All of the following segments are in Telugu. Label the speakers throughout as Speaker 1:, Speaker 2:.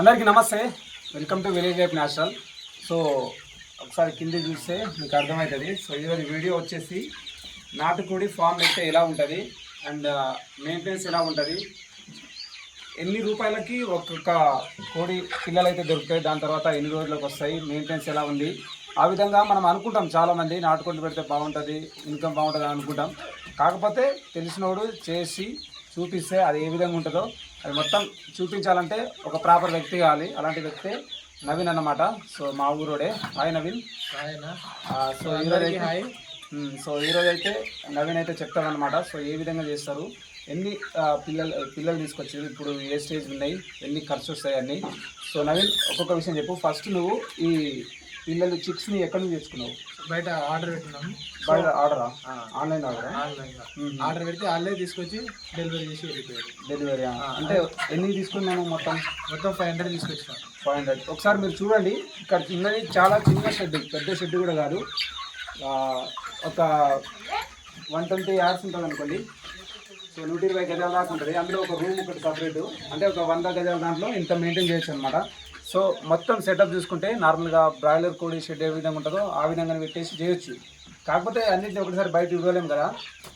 Speaker 1: అందరికీ నమస్తే. Welcome to village life national so ఒకసారి కింద చూస్తే మీకు అర్థమవుతుంది. సో ఈరోజు వీడియో వచ్చేసి నాటుకోడి ఫామ్ అయితే ఎలా ఉంటుంది? అండ్ మెయింటెనెన్స్ ఎలా ఉంటుంది? ఎన్ని రూపాయలకి ఒక్కొక్క కోడి పిల్లలు అయితే దొరుకుతాయి దాని తర్వాత ఎన్ని రోజులకు వస్తాయి మెయింటెనెన్స్ ఎలా ఉంది? ఆ విధంగా మనం అనుకుంటాం చాలామంది నాటుకోడి పెడితే బాగుంటుంది ఇన్కమ్ బాగుంటుంది అనుకుంటాం. కాకపోతే తెలిసినోడు చేసి చూపిస్తే అది ఏ విధంగా ఉంటుందో అది మొత్తం చూపించాలంటే ఒక ప్రాపర్ వ్యక్తి కావాలి. అలాంటి వ్యక్తి నవీన్ అన్నమాట. సో మా ఊరోడే. హాయ్ నవీన్. సో ఈరోజు అయితే మ్మ్. సో ఈరోజు అయితే నవీన్ అయితే చెప్తాడనమాట సో ఏ విధంగా చేస్తారు? ఎన్ని పిల్లలు పిల్లలు తీసుకొచ్చారు? ఇప్పుడు ఏ స్టేజ్ ఉన్నాయి? ఎన్ని ఖర్చు వస్తాయి అన్ని? సో నవీన్ ఒక్కొక్క విషయం చెప్పు. ఫస్ట్ నువ్వు ఈ పిల్లలు చిక్స్ని ఎక్కడి నుంచి తెచ్చుకున్నావు?
Speaker 2: బయట ఆర్డర్ పెట్టినాం.
Speaker 1: బయట ఆర్డరా? ఆన్లైన్ ఆర్డరా?
Speaker 2: ఆన్లైన్ ఆర్డర్ పెడితే వాళ్ళే తీసుకొచ్చి డెలివరీ చేసి వెళ్ళిపోయారు.
Speaker 1: డెలివరీ అంటే ఎన్ని తీసుకున్నాను మొత్తం?
Speaker 2: మొత్తం ఫైవ్ హండ్రెడ్ తీసుకొచ్చినాం.
Speaker 1: Five hundred. ఒకసారి మీరు చూడండి. ఇక్కడ చిన్నది చాలా చిన్న షెడ్ పెద్ద షెడ్ కూడా కాదు. ఒక వన్ ట్వంటీ యార్డ్స్ ఉంటుంది అనుకోండి. సో నూట ఇరవై గజాల దాకా ఉంటుంది. అందులో ఒక రూమ్ ఒకటి సపరేట్ అంటే ఒక వంద గజాల దాంట్లో ఇంత మెయింటైన్ చేయొచ్చు అనమాట సో మొత్తం సెటప్ చూసుకుంటే నార్మల్గా బ్రాయిలర్ కోడి షెడ్ ఏ విధంగా ఉంటుందో ఆ విధంగా పెట్టేసి చేయొచ్చు. కాకపోతే అన్నింటినీ ఒకటిసారి బయట ఇవ్వలేము కదా.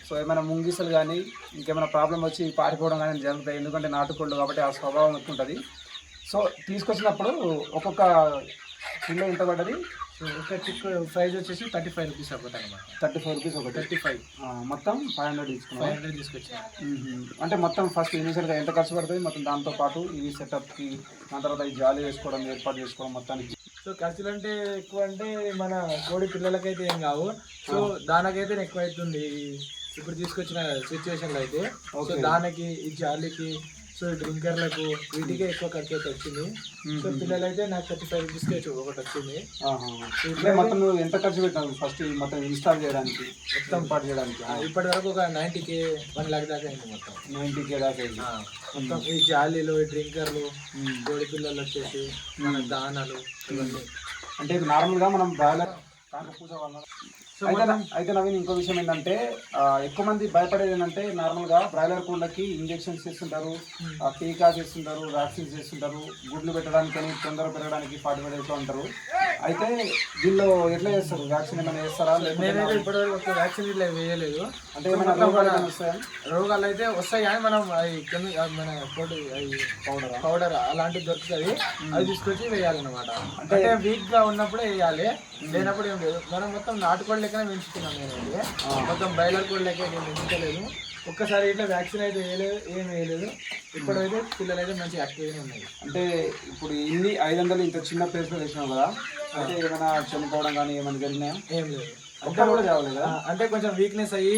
Speaker 1: సో ఏమైనా ముంగిసలు కానీ ఇంకేమైనా ప్రాబ్లం వచ్చి పారిపోవడం కానీ జరుగుతాయి. ఎందుకంటే నాటుకోళ్ళు కాబట్టి ఆ స్వభావం ఎక్కువ ఉంటుంది. సో తీసుకొచ్చినప్పుడు ఒక్కొక్క కిలో ఎంత పడ్డది?
Speaker 2: సో ఒక చిక్ ప్రైస్ వచ్చేసి థర్టీ ఫైవ్ రూపీస్ అవ్వదు అనమాట
Speaker 1: థర్టీ ఫైవ్ రూపీస్ ఒకటి.
Speaker 2: Thirty five.
Speaker 1: మొత్తం ఫైవ్ హండ్రెడ్
Speaker 2: ఫైవ్
Speaker 1: తీసుకున్నాం
Speaker 2: హండ్రెడ్ తీసుకొచ్చినాం.
Speaker 1: అంటే మొత్తం ఫస్ట్ ఇనిషియల్గా ఎంత ఖర్చు పడుతుంది? మొత్తం దాంతో పాటు ఈ సెటప్కి దాని తర్వాత ఈ జాలి వేసుకోవడం ఏర్పాటు చేసుకోవడం మొత్తానికి.
Speaker 2: సో ఖర్చులు అంటే ఎక్కువ అంటే మన కోడి పిల్లలకైతే ఏం కావు. సో దానికైతే ఎక్కువ అవుతుంది ఇప్పుడు తీసుకొచ్చిన సిచ్యువేషన్లో అయితే. So
Speaker 1: Okay.
Speaker 2: దానికి ఈ జాలీకి సో డ్రింకర్లకు వీటికే ఎక్కువ ఖర్చు అయితే వచ్చింది సో పిల్లలైతే నాకు థర్టీ ఫైవ్ రూపీస్కి ఒకటి వచ్చింది.
Speaker 1: మొత్తం నువ్వు ఎంత ఖర్చు పెట్టావు ఫస్ట్ మొత్తం ఇన్స్టాల్ చేయడానికి? మొత్తం ఏర్పాటు చేయడానికి?
Speaker 2: ఇప్పటి వరకు ఒక నైంటీకి వన్ లాక్ దాకా అయింది మొత్తం.
Speaker 1: నైంటీ కే దాకా అయింది.
Speaker 2: మొత్తం ఈ జాలీలు ఈ డ్రింకర్లు. కోడి పిల్లలు వచ్చేసి మన దానాలు ఇవన్నీ.
Speaker 1: అంటే ఇది నార్మల్గా మనం కాకపూస వల్ల అయితే నవీన్ ఇంకో విషయం ఏంటంటే ఎక్కువ మంది భయపడేది ఏంటంటే నార్మల్గా బ్రాయిలర్ కోళ్ళకి ఇంజెక్షన్స్ చేస్తుంటారు టీకా చేస్తుంటారు వ్యాక్సిన్స్ చేస్తుంటారు గుడ్లు పెట్టడానికి అని తొందర పెరగడానికి ఫైవ్ డేస్లో ఉంటారు. అయితే దీనిలో ఎట్లా చేస్తారు? వ్యాక్సిన్ ఏమైనా చేస్తారా?
Speaker 2: నేనైతే ఇప్పటివరకు వ్యాక్సిన్ ఇట్లా వేయలేదు.
Speaker 1: అంటే రోగాలు
Speaker 2: అయితే వస్తాయి? కానీ మనం మన
Speaker 1: పౌడరా?
Speaker 2: పౌడర్ అలాంటివి దొరుకుతుంది. అది తీసుకొచ్చి వేయాలన్నమాట. అంటే వీక్గా ఉన్నప్పుడే వేయాలి. లేనప్పుడు ఏం లేదు. మనం మొత్తం నాటుకోడి లెక్కనే పెంచుతున్నాం నేనైతే. మొత్తం బయలర్ కోడి లెక్క ఏం పెంచుకోలేదు ఒక్కసారి ఇట్లా వ్యాక్సిన్ అయితే వేయలేదు ఏం వేయలేదు. ఇప్పుడైతే పిల్లలు అయితే మంచి యాక్టివ్గా ఉన్నాయి.
Speaker 1: అంటే ఇప్పుడు ఇన్ని ఐదు వందలు ఇంత చిన్న ప్లేస్లో వేసినాం కదా అయితే ఏమైనా చనిపోవడం కానీ ఏమైనా జరిగినాయా?
Speaker 2: ఏం లేదు.
Speaker 1: ఒక్కరు కూడా చావలేదు కదా?
Speaker 2: అంటే కొంచెం వీక్నెస్ అయ్యి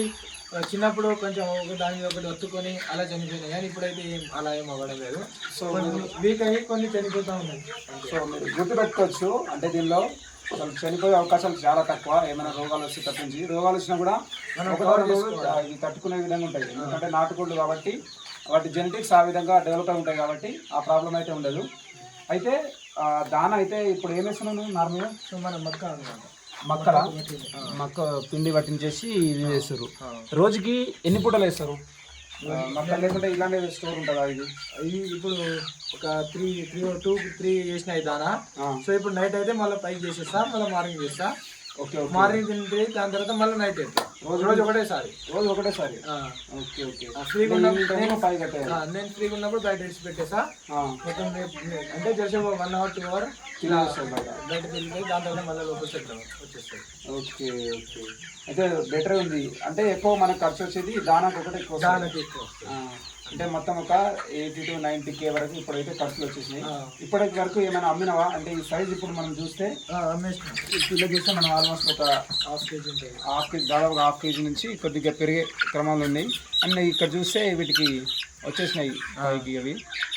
Speaker 2: చిన్నప్పుడు కొంచెం ఒక దాని మీద ఒకటి ఒత్తుకొని అలా చనిపోయినాయి. కానీ ఇప్పుడైతే ఏం అలా ఏం అవ్వడం లేదు.
Speaker 1: సో
Speaker 2: వీక్ అయ్యి కొన్ని చనిపోతూ ఉన్నాయి.
Speaker 1: సో మీరు గుర్తుపెట్టుకోవచ్చు అంటే దీనిలో అసలు చనిపోయే అవకాశాలు చాలా తక్కువ. ఏమైనా రోగాలు వస్తే తప్పించి. రోగాలు వచ్చినా కూడా ఒకటో ఇవి తట్టుకునే విధంగా ఉంటాయి. ఎందుకంటే నాటుకోళ్ళు కాబట్టి వాటి జెనెటిక్స్ ఆ విధంగా డెవలప్ అయి ఉంటాయి కాబట్టి ఆ ప్రాబ్లం అయితే ఉండదు. అయితే దాన అయితే ఇప్పుడు ఏం వేస్తున్నాను నార్మల్గా?
Speaker 2: మన మక్క
Speaker 1: మక్కల? మక్క పిండి పట్టించేసి ఇది వేస్తారు. రోజుకి ఎన్ని పూటలు వేస్తారు? ఆ, మక్క లేకుంటే ఇలాంటి స్టోర్ ఉంటుందా ఇది?
Speaker 2: ఇది ఇప్పుడు ఒక త్రీ త్రీ టూ త్రీ చేసినాయి దానా సో ఇప్పుడు నైట్ అయితే మళ్ళీ పైకి చేసేస్తా మళ్ళీ మార్నింగ్ చేస్తా.
Speaker 1: ఓకే
Speaker 2: మార్నింగ్ తింటే దాని తర్వాత మళ్ళీ నైట్ వేస్తా రోజు రోజు ఒకటేసారి.
Speaker 1: రోజు ఒకటేసారి? Okay okay.
Speaker 2: ఫ్రీగా ఉన్నప్పుడు
Speaker 1: నేను ఫైవ్ కట్టాను
Speaker 2: నేను ఫ్రీగా ఉన్నప్పుడు బయట విడిచి పెట్టేసా మొత్తం అంటే just one hour two hour
Speaker 1: ఇలా వస్తుంది బయట
Speaker 2: బయట తిరిగి మళ్ళీ లోపల సెట్
Speaker 1: ఓకే ఓకే. అయితే బెటర్ ఉంది. అంటే ఎక్కువ మనకు ఖర్చు వచ్చేది దానాకు ఒకటి ఎక్కువ.
Speaker 2: దానికి
Speaker 1: అంటే మొత్తం ఒక ఎయిటీ టు నైన్టీ కే వరకు ఇప్పుడైతే ఖర్చులు వచ్చేసినాయి. ఇప్పటి వరకు ఏమైనా అమ్మినవా? అంటే ఈ సైజ్ ఇప్పుడు మనం చూస్తే కిలో చూస్తే మనం ఆల్మోస్ట్ ఒక
Speaker 2: హాఫ్ కేజీ ఉంటుంది.
Speaker 1: హాఫ్ కేజీ దాదాపు హాఫ్ కేజీ నుంచి కొద్దిగా పెరిగే క్రమాలు ఉన్నాయి. అండ్ ఇక్కడ చూస్తే వీటికి వచ్చేసినాయి పైకి అవి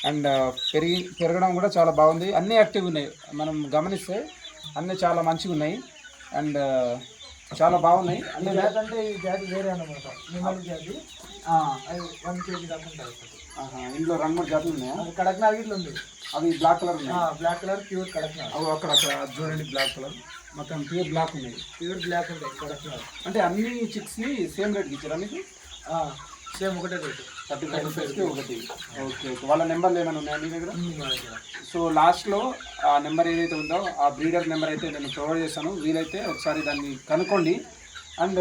Speaker 1: అండ్ పెరిగి పెరగడం కూడా చాలా బాగుంది. అన్నీ యాక్టివ్ ఉన్నాయి. మనం గమనిస్తే అన్నీ చాలా మంచిగా ఉన్నాయి. అండ్ చాలా బాగున్నాయి.
Speaker 2: అంటే
Speaker 1: అన్ని
Speaker 2: జాతి అంటే ఈ జాతి వేరే జాతి అది వన్ కేజీ దాకా.
Speaker 1: ఆహా, ఇందులో రెండు మూడు జాతులు ఉన్నాయా?
Speaker 2: కడక్నాథ్ ఇట్లా ఉంది.
Speaker 1: అవి బ్లాక్ కలర్ ఉన్నాయి.
Speaker 2: Black colour pure Kadaknath.
Speaker 1: అవి అక్కడ అక్కడ చూడండి బ్లాక్ కలర్. మొత్తం ప్యూర్ బ్లాక్ ఉన్నాయి.
Speaker 2: ప్యూర్ బ్లాక్ ఉంటాయి కడక్నాథ్.
Speaker 1: అంటే అన్ని చిక్స్ని సేమ్ రేట్కి ఇచ్చారా మీకు?
Speaker 2: సేమ్ ఒకటే రేటు
Speaker 1: థర్టీ ఫైవ్ రూపీస్కి ఒకటి. Okay okay. వాళ్ళ నెంబర్లు ఏమైనా ఉన్నాయా మీ దగ్గర? సో లాస్ట్లో ఆ నెంబర్ ఏదైతే ఉందో ఆ బ్రీడర్ నెంబర్ అయితే నేను ప్రొవైడ్ చేస్తాను. వీలైతే ఒకసారి దాన్ని కనుక్కోండి. అండ్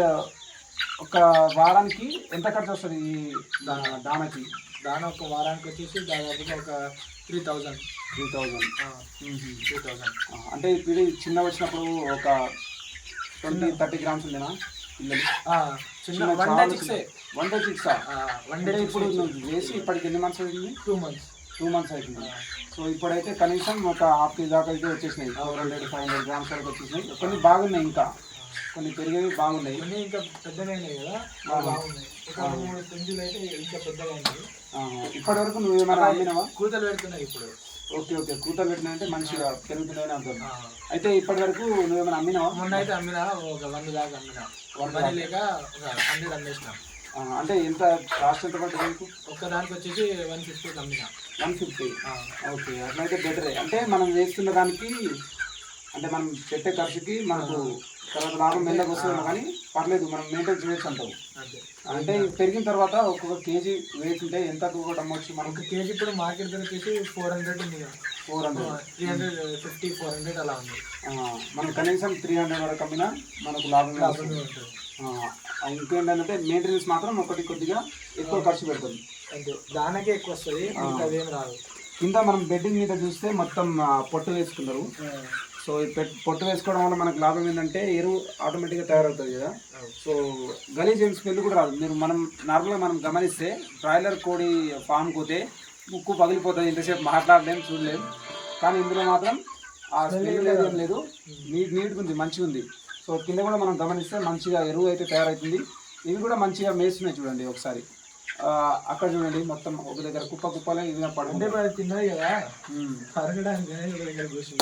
Speaker 1: ఒక వారానికి ఎంత ఖర్చు వస్తుంది ఈ దా- దానాకి?
Speaker 2: దాని ఒక వారానికి వచ్చేసి దాదాపుగా ఒక three thousand.
Speaker 1: Three thousand.
Speaker 2: Three thousand.
Speaker 1: అంటే ఇప్పుడు చిన్న వచ్చినప్పుడు ఒక ట్వంటీ థర్టీ గ్రామ్స్ ఉండేనా పిల్లలు
Speaker 2: చిన్న. One day six
Speaker 1: one day అంటే ఇప్పుడు వేసి ఇప్పటికి ఎన్ని మంత్స్ అయింది?
Speaker 2: టూ మంత్స్
Speaker 1: టూ మంత్స్ అవుతుంది సో ఇప్పుడైతే కనీసం ఒక హాఫ్ కేజీ దాకా అయితే వచ్చేసినాయి. Four hundred five hundred grams వరకు వచ్చేసినాయి. కొన్ని బాగున్నాయి ఇంకా. కొన్ని పెరిగేవి బాగున్నాయి.
Speaker 2: ఇంకా కదా? బాగున్నాయి. ఒక మూడు అయితే ఇంకా
Speaker 1: ఇప్పటి వరకు నువ్వు ఏమైనా అమ్మినావా
Speaker 2: కూతలు పెడుతున్నాయి ఇప్పుడు.
Speaker 1: Okay okay. కూతలు పెట్టినాయంటే మంచిగా పెరుగుతున్నాయని అర్థం అయితే ఇప్పటి వరకు నువ్వేమైనా అమ్మినావా?
Speaker 2: మొన్న అయితే అమ్మినా ఒక వంద దాకా అమ్మినా. మనీ లేక ఒక హండ్రెడ్ అమ్మేసిన.
Speaker 1: అంటే ఎంత కాస్ట్ ఎంత పడుతుంది నీకు
Speaker 2: ఒక్క దానికి వచ్చేసి వన్ ఫిఫ్టీకి అమ్మినా
Speaker 1: వన్ ఫిఫ్టీ ఓకే అట్లయితే బెటరే అంటే మనం వేస్తున్న దానికి అంటే మనం పెట్టే ఖర్చుకి మనకు తర్వాత లాభం మెల్లగా వస్తుంది కానీ పర్లేదు మనం మెయింటైన్ చేయొచ్చు
Speaker 2: అంతే
Speaker 1: అంటే పెరిగిన తర్వాత ఒక్కొక్క కేజీ వెయిట్ ఉంటే ఎంత కూడా అమ్మవచ్చు మనకు
Speaker 2: ఒక కేజీ ఇప్పుడు మార్కెట్ ధర వచ్చేసి ఫోర్ హండ్రెడ్ ఉంది
Speaker 1: four hundred
Speaker 2: three hundred fifty four hundred అలా ఉంది.
Speaker 1: మనం కనీసం త్రీ హండ్రెడ్ వరకు అమ్మినా మనకు లాభం
Speaker 2: లాభంగా ఉంటుంది.
Speaker 1: ఇంకేంటంటే మెయింటెనెన్స్ మాత్రం ఒకటి కొద్దిగా ఎక్కువ ఖర్చు పెడుతుంది.
Speaker 2: అంతే. దానికే ఎక్కువ వస్తుంది ఇంకా అదేం రాదు
Speaker 1: కింద మనం బెడ్డింగ్ మీద చూస్తే మొత్తం పొట్టు వేసుకున్నారు సో పొట్టు వేసుకోవడం వల్ల మనకు లాభం ఏంటంటే ఎరువు ఆటోమేటిక్గా తయారవుతుంది కదా. సో గలీజ్ ఏం స్మెల్ కూడా రాదు. మీరు మనం నార్మల్గా మనం గమనిస్తే బ్రాయిలర్ కోడి ఫామ్ పోతే ముక్కు పగిలిపోతుంది ఇంతసేపు మాట్లాడలేం చూడలేం. కానీ ఇందులో మాత్రం ఆ స్మెల్ లేదు ఏం లేదు. నీట్ నీట్గా ఉంది మంచిగా ఉంది సో కింద కూడా మనం గమనిస్తే మంచిగా ఎరువు అయితే తయారవుతుంది ఇవి కూడా మంచిగా మేస్తున్నాయి చూడండి ఒకసారి. ఆ, అక్కడ చూడండి మొత్తం ఒక దగ్గర కుప్ప కుప్పలే ఇవి
Speaker 2: అంటే
Speaker 1: పడుతుంది
Speaker 2: కదా?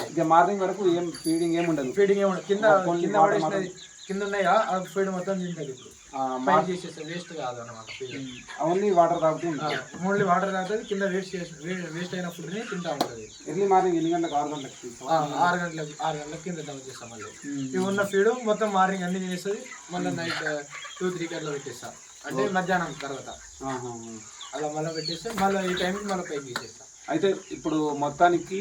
Speaker 1: ఇక మార్నింగ్ వరకు ఏం ఫీడింగ్ ఏం ఉండదు.
Speaker 2: ఫీడింగ్ ఏమో కింద కింద కింద ఉన్నాయా? ఆ ఫీడ్ మొత్తం తింటది ఇప్పుడు. పైన చేసేస్తే వేస్ట్ కాదు అనమాట
Speaker 1: ఓన్లీ వాటర్ తాగుతూ ఉంటుంది
Speaker 2: ఓన్లీ వాటర్ తాగుతుంది కింద వేస్ట్ చేసి వేస్ట్ అయిన ఫుడ్ని తింటా ఉంటుంది.
Speaker 1: ఎర్లీ మార్నింగ్ ఎన్ని గంటలకు ఆరు గంటలకు
Speaker 2: ఆరు గంటలకు ఆరు గంటలకు కింద డౌన్ చేస్తాం మళ్ళీ. ఇవి ఉన్న ఫీడ్ మొత్తం మార్నింగ్ అన్ని తినేస్తుంది మళ్ళీ నైట్ టూ త్రీ కట్లా పెట్టేస్తా. అంటే మధ్యాహ్నం తర్వాత. అలా మళ్ళీ పెట్టేస్తే మళ్ళీ ఈ టైంకి మళ్ళీ పైకి తీసేస్తా.
Speaker 1: అయితే ఇప్పుడు మొత్తానికి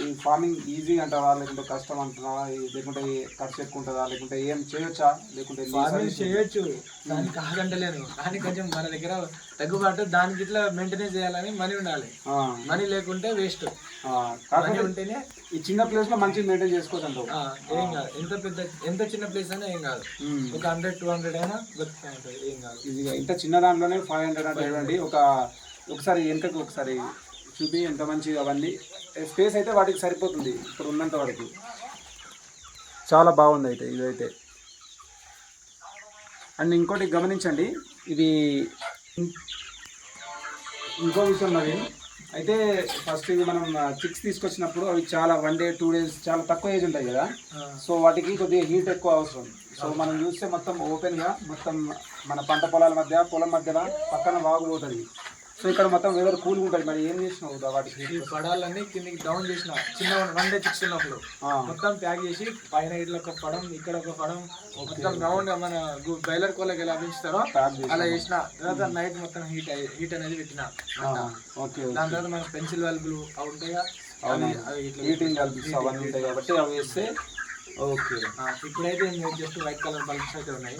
Speaker 1: ఈ ఫార్మింగ్ ఈజీ అంటావా లేకుంటే కష్టం అంటావా ఈ- లేకుంటే ఖర్చు ఎక్కువ ఉంటుందా లేకుంటే ఏం చేయొచ్చా లేకుంటే
Speaker 2: ఫార్మింగ్ చేయొచ్చు. దానికి కాదంటలేను కానీ కొంచెం మన దగ్గర తగ్గుబాటు దానికి ఇట్లా మెయింటెనెన్స్ చేయాలని మనీ ఉండాలి. మనీ లేకుంటే వేస్ట్
Speaker 1: కాకపోతే
Speaker 2: ఉంటేనే
Speaker 1: ఈ చిన్న ప్లేస్లో మంచిగా మెయింటైన్ చేసుకోవచ్చు అంటావు.
Speaker 2: ఏం కాదు. ఎంత పెద్ద ఎంత చిన్న ప్లేస్ అయినా ఏం కాదు.
Speaker 1: ఉమ్.
Speaker 2: ఒక హండ్రెడ్ టూ హండ్రెడ్ అయినా బతుకుతా ఉంటుంది ఏం కాదు.
Speaker 1: ఇంత చిన్న దాంట్లోనే ఫైవ్ హండ్రెడ్ అంటే ఒక ఒకసారి వెనకకు ఒకసారి చూపి ఎంత మంచిగా అవన్నీ. స్పేస్ అయితే వాటికి సరిపోతుంది ఇప్పుడు ఉన్నంత వరకు. చాలా బాగుంది అయితే ఇదైతే. అండ్ ఇంకోటి గమనించండి ఇది ఇంకో విషయం నవీన్ అయితే ఫస్ట్ ఇది మనం చిక్స్ తీసుకొచ్చినప్పుడు అవి చాలా వన్ డే టూ డేస్ చాలా తక్కువ ఏజ్ ఉంటాయి కదా. సో వాటికి కొద్దిగా హీట్ ఎక్కువ అవసరం. సో మనం చూస్తే మొత్తం ఓపెన్గా మొత్తం మన పంట పొలాల మధ్య పొలం మధ్యలో పక్కన వాగు పోతుంది సో ఇక్కడ మొత్తం వెదర్ కూల్గా ఉంటుంది. మరి ఏం చేసినావు వాటికి?
Speaker 2: ఈ పడాలన్నీ కిందికి డౌన్ చేసిన. చిన్న వన్ డే చిక్స్ ఉన్నప్పుడు. మొత్తం ప్యాక్ చేసి పైన ఇట్లా ఒక పడం ఇక్కడ ఒక పడం మొత్తం రౌండ్ మన బైలర్ కోళ్ళకి ఎలా పెంచుతారో అలా చేసిన. తర్వాత నైట్ మొత్తం హీట్ హీట్ అనేది పెట్టిన.
Speaker 1: ఓకే
Speaker 2: దాని తర్వాత మన పెన్సిల్ బల్బులు అవి ఉంటాయిగా అవి ఇట్లా
Speaker 1: హీటింగ్ కలిపి అవన్నీ ఉంటాయి కాబట్టి అవి వేస్తే ఓకే.
Speaker 2: ఆ, ఇప్పుడైతే జస్ట్ వైట్ కలర్ బల్బ్స్ అయితే ఉన్నాయి.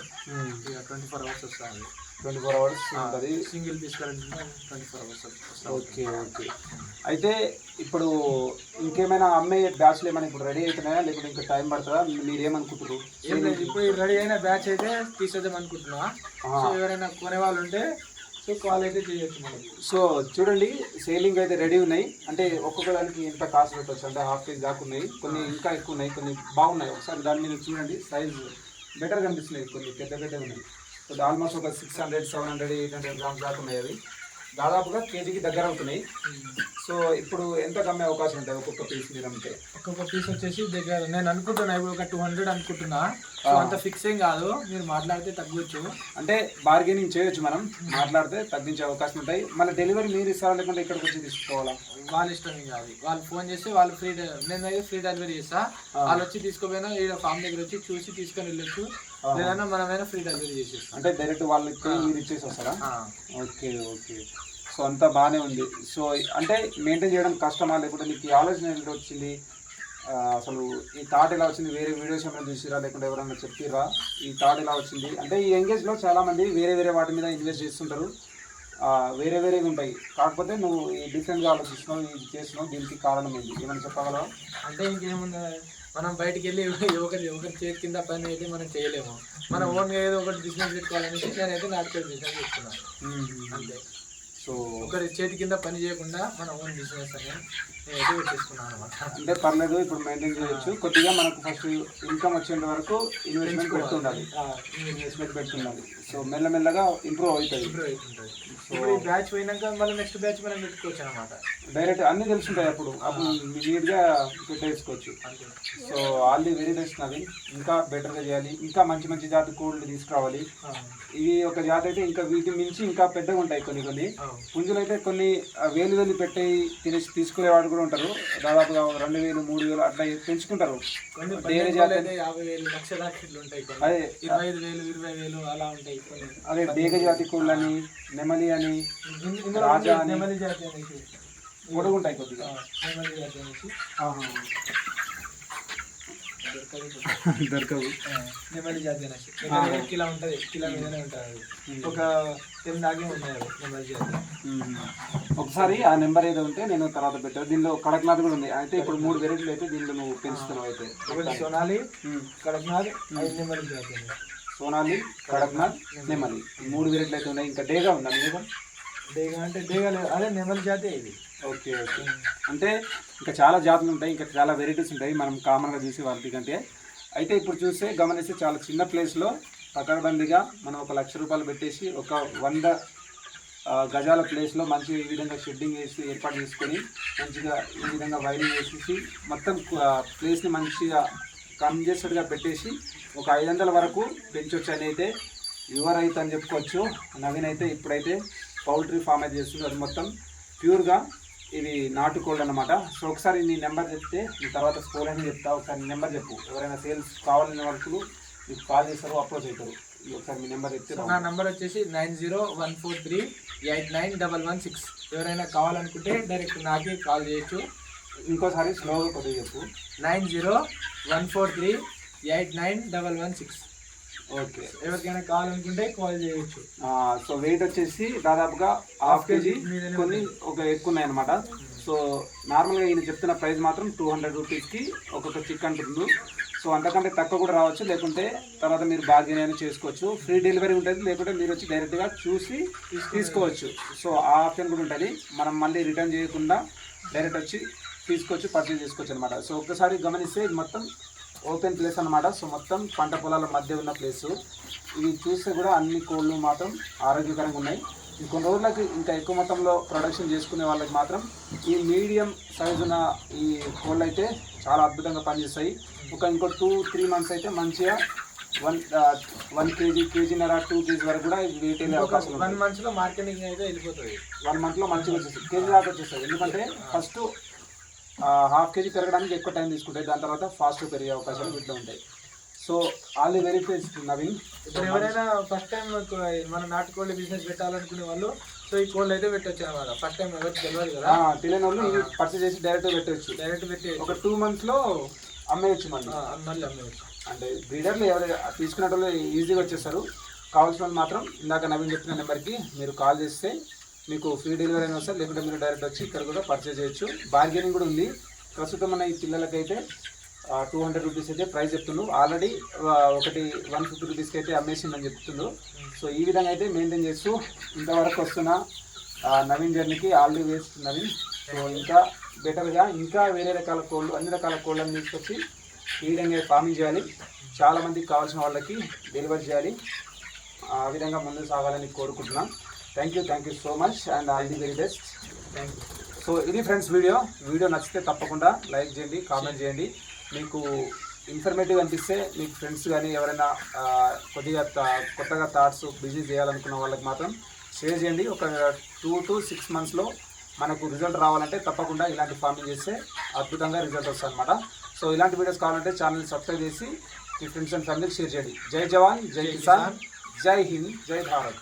Speaker 2: ట్వంటీ ఫోర్ అవర్స్ వస్తాయి
Speaker 1: ట్వంటీ ఫోర్ అవర్స్ ఉంటుంది.
Speaker 2: Single piece current twenty four hours వస్తాయి
Speaker 1: ఓకే ఓకే. అయితే ఇప్పుడు ఇంకేమైనా అమ్మే బ్యాచ్లు ఏమైనా ఇప్పుడు రెడీ అవుతున్నాయా లేకుంటే ఇంకా టైం పడుతుందా? మీరు ఏమనుకుంటారు
Speaker 2: ఏం లేదు ఇప్పుడు రెడీ అయిన బ్యాచ్ అయితే తీసేద్దాం అనుకుంటున్నా సో ఎవరైనా కొనే వాళ్ళు ఉంటే సో కాల్ అయితే చేయొచ్చు మనకి.
Speaker 1: సో చూడండి సేలింగ్ అయితే రెడీ ఉన్నాయి. అంటే ఒక్కొక్క దానికి ఎంత కాస్ట్ పెట్టవచ్చు అంటే హాఫ్ కేజీ దాకా ఉన్నాయి. కొన్ని ఇంకా ఎక్కువ ఉన్నాయి కొన్ని బాగున్నాయి. ఒకసారి దాని మీద చూడండి సైజ్ బెటర్ కనిపిస్తున్నాయి. కొన్ని పెద్ద పెద్ద ఉన్నాయి. సో ఆల్మోస్ట్ ఒక six hundred seven hundred eight hundred grams దాకా ఉన్నాయి అవి. దాదాపుగా కేజీకి దగ్గర అవుతున్నాయి. సో ఇప్పుడు ఎంత కమ్మే అవకాశం ఉంటుంది ఒక్కొక్క పీస్ మీద అమ్మితే?
Speaker 2: ఒక్కొక్క పీస్ వచ్చేసి దగ్గర నేను అనుకుంటున్నా ఇప్పుడు ఒక టూ హండ్రెడ్ అనుకుంటున్నా. అంత ఫిక్స్ ఏం కాదు. మీరు మాట్లాడితే తగ్గొచ్చు
Speaker 1: అంటే బార్గెనింగ్ చేయొచ్చు మనం. మాట్లాడితే తగ్గించే అవకాశం ఉంటాయి. మళ్ళీ డెలివరీ మీరు ఇస్తారా లేకుంటే ఇక్కడికి వచ్చి తీసుకోవాలా?
Speaker 2: వాళ్ళ ఇష్టం కాదు. వాళ్ళు ఫోన్ చేస్తే వాళ్ళు ఫ్రీ నేను అయితే ఫ్రీ డెలివరీ చేస్తా. వాళ్ళు వచ్చి తీసుకోపోయినా ఈడ ఫామ్ దగ్గర వచ్చి చూసి తీసుకొని వెళ్ళొచ్చు. లేదన్నా మనమైనా ఫ్రీ డెలివరీ చేసేస్తాం.
Speaker 1: అంటే డైరెక్ట్ వాళ్ళకి మీరు ఇచ్చేసి వస్తారా. Okay okay. సో అంతా బాగానే ఉంది. సో అంటే మెయింటైన్ చేయడం కష్టమా? లేకుంటే నీకు ఈ ఆలోచన వచ్చింది? అసలు ఈ థాట్ ఎలా వచ్చింది? వేరే వీడియోస్ ఏమైనా చూసిరా? లేకుంటే ఎవరైనా చెప్పిరా ఈ థాట్ ఎలా వచ్చింది? అంటే ఈ ఎంగేజ్లో చాలామంది వేరే వేరే వాటి మీద ఇన్వెస్ట్ చేస్తుంటారు. వేరే వేరేవి ఉంటాయి. కాకపోతే నువ్వు ఈ డిఫరెంట్గా ఆలోచిస్తున్నావు ఇది చేస్తున్నావు దీనికి కారణం ఏంటి? ఏమైనా చెప్పగలవా?
Speaker 2: అంటే ఇంకేముంది? మనం బయటికి వెళ్ళి ఒకరి ఒకరి చేతి కింద పని అయితే మనం చేయలేము. మనం ఓన్గా ఏదో ఒకటి బిజినెస్ పెట్టుకోవాలనేసి నేనైతే నాటుకోడి బిజినెస్ పెట్టుకున్నాను అంతే.
Speaker 1: సో
Speaker 2: ఒకరి చేతి కింద పని చేయకుండా మన ఓన్ బిజినెస్ అని నేనైతే పెట్టేసుకున్నాను అనమాట
Speaker 1: అంటే పర్లేదు ఇప్పుడు మెయింటైన్ చేయొచ్చు. కొద్దిగా మనకు ఫస్ట్ ఇన్కమ్ వచ్చేంత వరకు ఇన్వెస్ట్మెంట్ పెడుతుండాలి. ఇన్వెస్ట్మెంట్ పెడుతుండాలి. సో మెల్లమెల్లగా ఇంప్రూవ్ అవుతుంది.
Speaker 2: ఇంప్రూవ్ అవుతుంటుంది. ఇప్పుడు ఈ బ్యాచ్ పోయినాక మళ్ళీ నెక్స్ట్ బ్యాచ్ మనం పెట్టుకోవచ్చు అనమాట
Speaker 1: డైరెక్ట్ అన్ని తెలుసుంటాయి అప్పుడు. అప్పుడు నీట్గా పెట్టేసుకోవచ్చు. So all the very best Naveen ఇంకా బెటర్గా చేయాలి. ఇంకా మంచి మంచి జాతి కోళ్ళు తీసుకురావాలి. ఇవి ఒక జాతి అయితే ఇంకా వీటి మించి ఇంకా పెద్దగా ఉంటాయి కొన్ని కొన్ని. పుంజులు అయితే కొన్ని వేలు వేలు పెట్టి తినేసి తీసుకునేవాడు కూడా ఉంటారు. దాదాపుగా రెండు వేలు మూడు వేలు అట్లా పెంచుకుంటారు. అదే.
Speaker 2: ఇరవై ఐదు వేలు ఇరవై వేలు అలా ఉంటాయి.
Speaker 1: అదే డేగ జాతి కోళ్ళని నెమలి అని
Speaker 2: ఇన్- ఇందులో
Speaker 1: రాజా అని.
Speaker 2: నెమలి జాతి అనేసి
Speaker 1: పొడుగుంటాయి కొద్దిగా.
Speaker 2: నెమలి జాతి అనేసి.
Speaker 1: దొరకవు
Speaker 2: నెమలి జాతి అనేసి. నెమలి ఇలా ఉంటుంది. కిలో మీదనే ఉంటుంది. ఒక టెన్ దాకే ఉన్నాయి నెమలి జాతి.
Speaker 1: ఒకసారి ఆ నెంబర్ ఏదో ఉంటే నేను తర్వాత పెట్టాను దీనిలో కడక్నాథ్ కూడా ఉంది. అయితే ఇప్పుడు మూడు వెరైటీలు అయితే దీనిలో నువ్వు పెంచుతున్నావు అయితే.
Speaker 2: ఒకటి సోనాలి. కడక్నాథ్ ఐదు నెమలి జాతి. అని.
Speaker 1: సోనాలి కడక్నాథ్ నెమలి. ఈ మూడు వెరైటీలు అయితే ఉన్నాయి. ఇంకా డేగా ఉందా మీ దగ్గర?
Speaker 2: డేగ అంటే డేగ లేదు. అదే నెమలి జాతి ఇది.
Speaker 1: Okay okay. అంటే ఇంకా చాలా జాతులు ఉంటాయి. ఇంకా చాలా వెరైటీస్ ఉంటాయి. మనం కామన్గా చూసి వాటి కంటే. అయితే ఇప్పుడు చూస్తే గమనిస్తే చాలా చిన్న ప్లేస్లో పకడ్బందీగా మనం ఒక లక్ష రూపాయలు పెట్టేసి ఒక వంద గజాల ప్లేస్లో మంచిగా ఈ విధంగా షెడ్డింగ్ వేసి ఏర్పాటు చేసుకొని మంచిగా ఈ విధంగా వైరింగ్ వేసేసి మొత్తం ప్లేస్ని మంచిగా కంజెస్టెడ్గా పెట్టేసి ఒక ఐదు వందల వరకు పెంచవచ్చు అని అయితే యువ రైతు అని చెప్పుకోవచ్చు. నవీన్ అయితే ఇప్పుడైతే పౌల్ట్రీ ఫామ్ అయితే చేస్తుంది అది మొత్తం ప్యూర్గా ఇది నాటుకోళ్ళు అనమాట సో ఒకసారి నీ నెంబర్ చెప్తే నీ తర్వాత స్కూల్ అని చెప్తా. ఒకసారి నీ నెంబర్ చెప్పు. ఎవరైనా సేల్స్ కావాలనే వాళ్ళకు మీకు కాల్ చేస్తారు అప్రోచ్ అవుతారు. ఒకసారి మీ నెంబర్ చెప్తే
Speaker 2: నా నంబర్ వచ్చేసి nine zero one four three eight nine double one six. ఎవరైనా కావాలనుకుంటే డైరెక్ట్ నాకే కాల్ చేయొచ్చు.
Speaker 1: ఇంకోసారి స్లోగా కొద్దిగా చెప్పు.
Speaker 2: Nine zero one four three eight nine double one six.
Speaker 1: Okay.
Speaker 2: ఎవరికైనా కావాలనుకుంటే కాల్ చేయొచ్చు.
Speaker 1: సో వెయిట్ వచ్చేసి దాదాపుగా హాఫ్ కేజీ కొన్ని ఒక ఎక్కువ ఉన్నాయి అనమాట సో నార్మల్గా ఈయన చెప్తున్న ప్రైస్ మాత్రం టూ హండ్రెడ్ రూపీస్కి ఒక్కొక్క చిక్ అంటున్నారు సో అంతకంటే తక్కువ కూడా రావచ్చు. లేకుంటే తర్వాత మీరు బార్గెన్ అయినా చేసుకోవచ్చు. ఫ్రీ డెలివరీ ఉంటుంది. లేకుంటే మీరు వచ్చి డైరెక్ట్గా చూసి తీసుకోవచ్చు. సో ఆ ఆప్షన్ కూడా ఉంటుంది. మనం మళ్ళీ రిటర్న్ చేయకుండా డైరెక్ట్ వచ్చి తీసుకోవచ్చు పర్చేజ్ చేసుకోవచ్చు అనమాట సో ఒక్కసారి గమనిస్తే మొత్తం ఓపెన్ ప్లేస్ అన్నమాట. సో మొత్తం పంట పొలాల మధ్య ఉన్న ప్లేస్. ఇవి చూస్తే కూడా అన్ని కోళ్ళు మాత్రం ఆరోగ్యకరంగా ఉన్నాయి. ఇంకొన్ని రోజులకి ఇంకా ఎక్కువ మొత్తంలో ప్రొడక్షన్ చేసుకునే వాళ్ళకి మాత్రం ఈ మీడియం సైజు ఉన్న ఈ కోళ్ళు అయితే చాలా అద్భుతంగా పనిచేస్తాయి. ఒక ఇంకో టూ త్రీ మంత్స్ అయితే మంచిగా వన్ వన్ కేజీ కేజీన్నర టూ కేజీ వరకు కూడా ఇది వెయిట్ వెళ్ళే అవకాశం
Speaker 2: వన్
Speaker 1: ఉంది
Speaker 2: మంత్స్లో మార్కెటింగ్ అయితే వెళ్ళిపోతుంది.
Speaker 1: వన్ మంత్లో మంచిగా వచ్చేస్తుంది. కేజీ దాకా వచ్చేస్తుంది. ఎందుకంటే ఫస్ట్ హాఫ్ కేజీ పెరగడానికి ఎక్కువ టైం తీసుకుంటాయి. దాని తర్వాత ఫాస్ట్ పెరిగే అవకాశాలు వీటిలో ఉంటాయి. So all the very best Naveen.
Speaker 2: ఇప్పుడు ఎవరైనా ఫస్ట్ టైం మన నాటుకోళ్ళ బిజినెస్ పెట్టాలనుకునే వాళ్ళు సో ఈ కోళ్ళు అయితే పెట్టొచ్చు అనమాట. ఫస్ట్ టైం ఎవరికి తెలియదు కదా.
Speaker 1: తెలియని వాళ్ళు పర్చేస్ చేసి డైరెక్ట్ పెట్టవచ్చు
Speaker 2: డైరెక్ట్ పెట్టి
Speaker 1: ఒక టూ మంత్స్లో అమ్మేయచ్చు మళ్ళీ.
Speaker 2: మళ్ళీ అమ్మేయచ్చు.
Speaker 1: అంటే బ్రీడర్లు ఎవరు తీసుకునే వాళ్ళు ఈజీగా వచ్చేస్తారు. కావాల్సిన వాళ్ళు మాత్రం ఇందాక నవీన్ చెప్పిన నెంబర్కి మీరు కాల్ చేస్తే మీకు ఫ్రీ డెలివరీ అయినా వస్తారు లేకుంటే మీరు డైరెక్ట్ వచ్చి ఇక్కడ కూడా పర్చేజ్ చేయొచ్చు. బార్గెనింగ్ కూడా ఉంది. ప్రస్తుతం మన ఈ పిల్లలకైతే టూ హండ్రెడ్ రూపీస్ అయితే ప్రైస్ చెప్తుండ్రు. ఆల్రెడీ ఒకటి వన్ ఫిఫ్టీ రూపీస్కి అయితే అమ్మేసిందని చెప్తుండ్రు. సో ఈ విధంగా అయితే మెయింటైన్ చేస్తూ ఇంతవరకు వస్తున్న నవీన్ జర్నీకి ఆల్రెడీ వేస్ట్ నవీన్. సో ఇంకా బెటర్గా ఇంకా వేరే రకాల కోళ్ళు అన్ని రకాల కోళ్ళని తీసుకొచ్చి ఈ విధంగా ఫార్మింగ్ చేయాలి చాలామందికి కావాల్సిన వాళ్ళకి డెలివరీ చేయాలి. ఆ విధంగా ముందుకు సాగాలని కోరుకుంటున్నాం. Thank you thank you so much and all the very best
Speaker 2: thank you
Speaker 1: so ఇది ఫ్రెండ్స్ వీడియో వీడియో నచ్చితే తప్పకుండా లైక్ చేయండి కామెంట్ చేయండి. మీకు ఇన్ఫర్మేటివ్ అనిపిస్తే మీకు ఫ్రెండ్స్ కానీ ఎవరైనా కొద్దిగా తా- కొత్తగా థాట్స్ బిజినెస్ చేయాలనుకున్న వాళ్ళకి మాత్రం షేర్ చేయండి. ఒక టూ టు సిక్స్ మంత్స్లో మనకు రిజల్ట్ రావాలంటే తప్పకుండా ఇలాంటి ఫార్మింగ్ చేస్తే అద్భుతంగా రిజల్ట్ వస్తుంది అనమాట సో ఇలాంటి వీడియోస్ కావాలంటే ఛానల్ సబ్స్క్రైబ్ చేసి మీ ఫ్రెండ్స్ అండ్ ఫ్యామిలీకి షేర్ చేయండి. జై జవాన్ జై కిసాన్. జై హింద్ జై భారత్.